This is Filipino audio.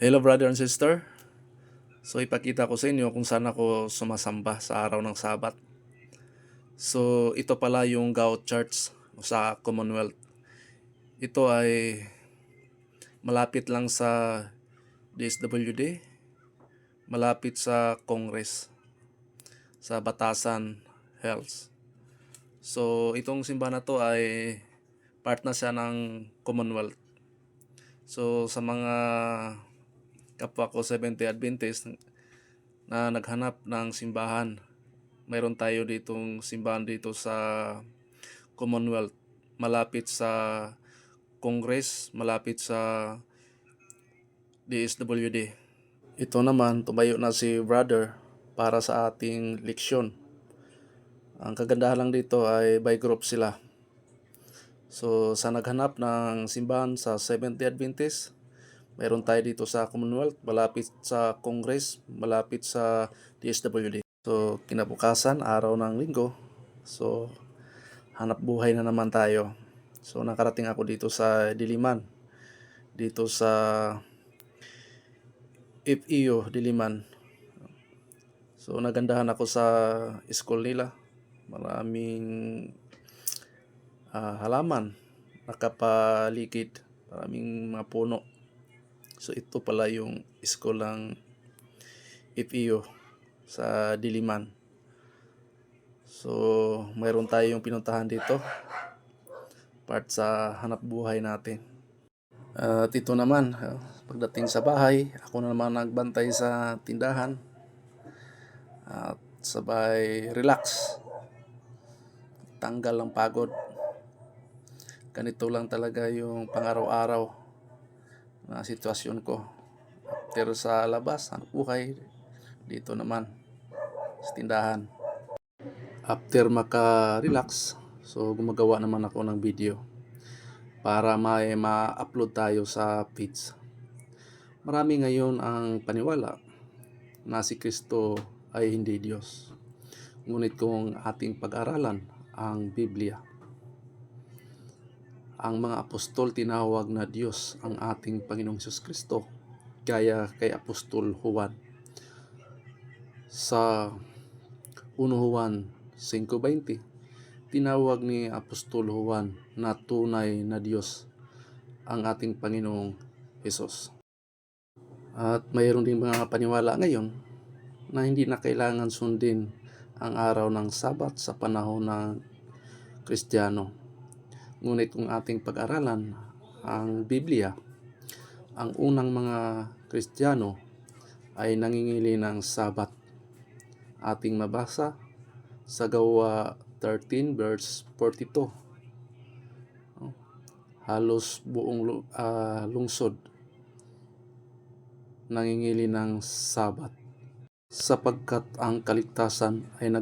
Hello brother and sister. So ipakita ko sa inyo kung saan ako sumasamba sa araw ng Sabat. So ito pala yung Gout Church sa Commonwealth. Ito ay malapit lang sa DSWD, malapit sa Congress, sa Batasan Health. So itong simbahan na to ay part na siya ng Commonwealth. So sa mga kapwa ko 70 Adventist na naghanap ng simbahan. Mayroon tayo ditong simbahan dito sa Commonwealth, malapit sa Congress, malapit sa DSWD. Ito naman, tumayo na si brother para sa ating leksyon. Ang kagandahan lang dito ay by group sila. So, sa naghanap ng simbahan sa 70 Adventist, Mayroon tayo dito sa Commonwealth, malapit sa Congress, malapit sa DSWD. So, kinabukasan, araw ng linggo. So, hanap buhay na naman tayo. So, nakarating ako dito sa Diliman. Dito sa FEO Diliman. So, nagandahan ako sa school nila. Maraming ah, halaman nakapaligid. Maraming mga puno. So ito pala yung school ng FEO sa Diliman. So mayroon tayong pinuntahan dito. Part sa hanap buhay natin. At ito naman, uh, pagdating sa bahay, ako na naman nagbantay sa tindahan. At sabay relax. Tanggal ang pagod. Ganito lang talaga yung pang-araw-araw na sitwasyon ko. Pero sa labas, ang buhay, dito naman, sa tindahan. After maka-relax, so gumagawa naman ako ng video para may ma-upload tayo sa page. Marami ngayon ang paniwala na si Kristo ay hindi Diyos. Ngunit kung ating pag-aralan ang Biblia, ang mga apostol tinawag na Diyos ang ating Panginoong Hesus Kristo gaya kay Apostol Juan. Sa 1 Juan 5.20 tinawag ni Apostol Juan na tunay na Diyos ang ating Panginoong Hesus. At mayroon din mga paniwala ngayon na hindi na kailangan sundin ang araw ng Sabat sa panahon ng Kristiyano Ngunit kung ating pag-aralan ang Biblia, ang unang mga Kristiyano ay nangingili ng sabat. Ating mabasa sa gawa 13 verse 42. Halos buong uh, lungsod nangingili ng sabat sapagkat ang kaligtasan ay nag